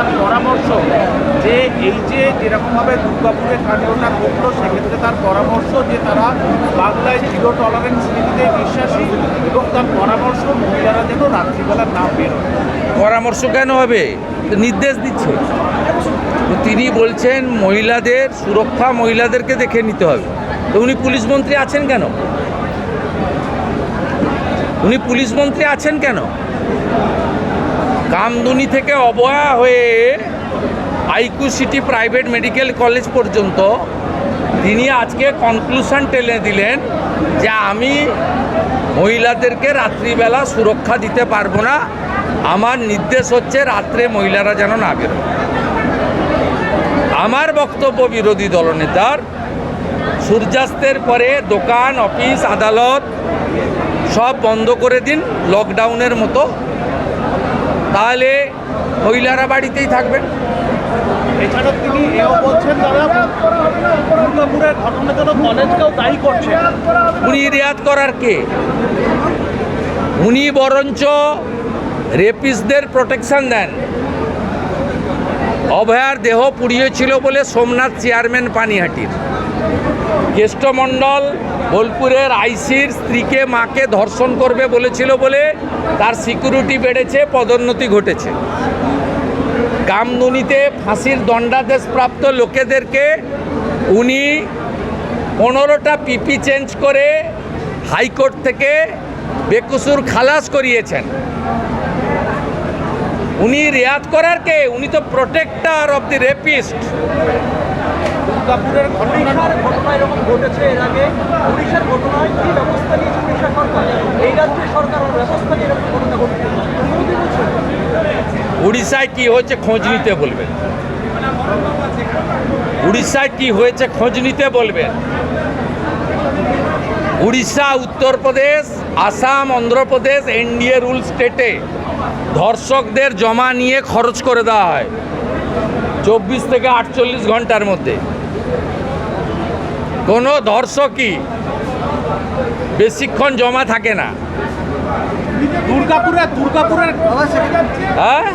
তার পরামর্শ যে এই যে যেরকমভাবে দুর্গাপুরে কাণ্ডটা ঘটলো সেক্ষেত্রে তার পরামর্শ যে তারা বাংলায় জিরো টলারেন্স নীতিতে বিশ্বাসী এবং তার পরামর্শ মহিলারা যেন রাত্রিবেলা না বেরোয় পরামর্শ কেন হবে? নির্দেশ দিচ্ছে। তো তিনি বলছেন, মহিলাদের সুরক্ষা মহিলাদেরকে দেখে নিতে হবে। তো উনি পুলিশ মন্ত্রী আছেন কেন? উনি পুলিশ মন্ত্রী আছেন কেন? কামদুনি থেকে অবয়া হয়ে IQ city private medical college পর্যন্ত তিনি আজকে কনক্লুশন টেনে দিলেন যে আমি মহিলাদেরকে রাত্রিবেলা সুরক্ষা দিতে পারব না। আমার নির্দেশ হচ্ছে রাত্রে মহিলারা যেন না বেরোয়। আমার বক্তব্য বিরোধী দলনেতার। সূর্যাস্তের পরে দোকান, অফিস, আদালত সব বন্ধ করে দিন। লকডাউনের মতো তাহলে মহিলারা বাড়িতেই থাকবেন। এছাড়া তিনি এও বলছেন দুর্গাপুরের ঘটনার জন্য কলেজকেও দায়ী করছেন উনি রেয়াত করার কে? উনি বরঞ্চ রেপিসদের প্রোটেকশন দেন। অভয়ার দেহ পুড়িয়েছিল বলে সোমনাথ চেয়ারম্যান পানিহাটির। কেষ্টমণ্ডল বোলপুরের আইসির স্ত্রীকে মাকে ধর্ষণ করবে বলেছিল বলে তার সিকিউরিটি বেড়েছে, পদোন্নতি ঘটেছে। কামদুনিতে ফাঁসির দণ্ডাদেশপ্রাপ্ত লোকেদেরকে উনি পনেরোটা পিপি চেঞ্জ করে হাইকোর্ট থেকে বেকুসুর খালাস করিয়েছেন। উনি রেয়াত করার কে? উনি তো প্রোটেক্টার অফ দি রেপিস্ট দুর্গাপুরের ঘটনার ঘটনা এরকম ঘটেছে এর আগে। উড়িষ্যার ঘটনায় কি ব্যবস্থা নিয়েছে উড়িষ্যা সরকার? এই রাজ্যের সরকার ব্যবস্থা নিয়ে এরকম ঘটনা ঘটেছে। মোদী উড়িষ্যায় কি হয়েছে খোঁজ নিতে বলবেন? উড়িষ্যায় কি হয়েছে খোঁজ নিতে বলবেন? উড়িষ্যা উত্তরপ্রদেশ আসাম অন্ধ্রপ্রদেশ এনডিএ রুল স্টেটে ধর্ষকদের জমা নিয়ে খরচ করে দেওয়া হয়। চব্বিশ থেকে আটচল্লিশ ঘণ্টার মধ্যে। কোনো ধর্ষকই বেশিক্ষণ জমা থাকে না। দুর্গাপুরে দুর্গাপুরের হ্যাঁ?